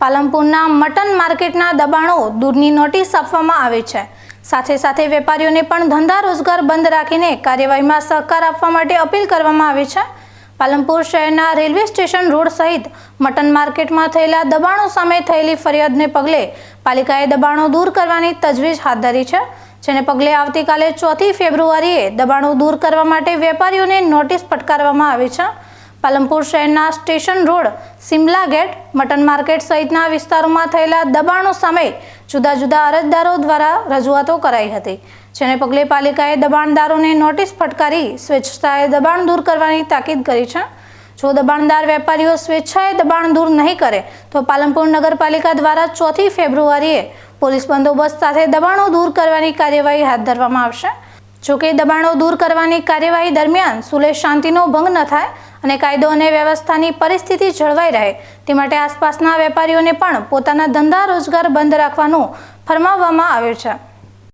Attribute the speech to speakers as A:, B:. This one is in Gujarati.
A: પાલનપુરના મટન માર્કેટના દબાણો દૂરની નોટિસ આપવામાં આવે છે. સાથે સાથે વેપારીઓને પણ ધંધા રોજગાર બંધ રાખીને કાર્યવાહીમાં સહકાર આપવા માટે અપીલ કરવામાં આવી છે. પાલનપુર શહેરના રેલવે સ્ટેશન રોડ સહિત મટન માર્કેટમાં થયેલા દબાણો સામે થયેલી ફરિયાદને પગલે પાલિકાએ દબાણો દૂર કરવાની તજવીજ હાથ ધરી છે, જેને પગલે આવતીકાલે ચોથી ફેબ્રુઆરીએ દબાણો દૂર કરવા માટે વેપારીઓને નોટિસ પટકારવામાં આવી છે. પાલનપુર શહેરના station road, Simla gate, mutton market સહિતના વિસ્તારોમાં થયેલા દબાણો સામે જુદા જુદા અરજદારો દ્વારા રજૂઆતો કરાઈ હતી, જેને પગલે પાલિકાએ દબાણદારોને નોટિસ ફટકારી સ્વેચ્છતાએ દબાણ દૂર કરવાની તાકીદ કરી છે. જો દબાણદાર વેપારીઓ સ્વેચ્છાએ દબાણ દૂર નહીં કરે, તો પાલનપુર નગરપાલિકા દ્વારા ચોથી ફેબ્રુઆરીએ પોલીસ બંદોબસ્ત સાથે દબાણો દૂર કરવાની કાર્યવાહી હાથ ધરવામાં આવશે. જોકે દબાણો દૂર કરવાની કાર્યવાહી દરમિયાન સુલેશ શાંતિનો ભંગ ન થાય અને કાયદો અને વ્યવસ્થાની પરિસ્થિતિ જળવાઈ રહે. તે માટે આસપાસના વેપારીઓને પણ પોતાના ધંધા રોજગાર બંધ રાખવાનું ફરમાવવામાં આવ્યું છે.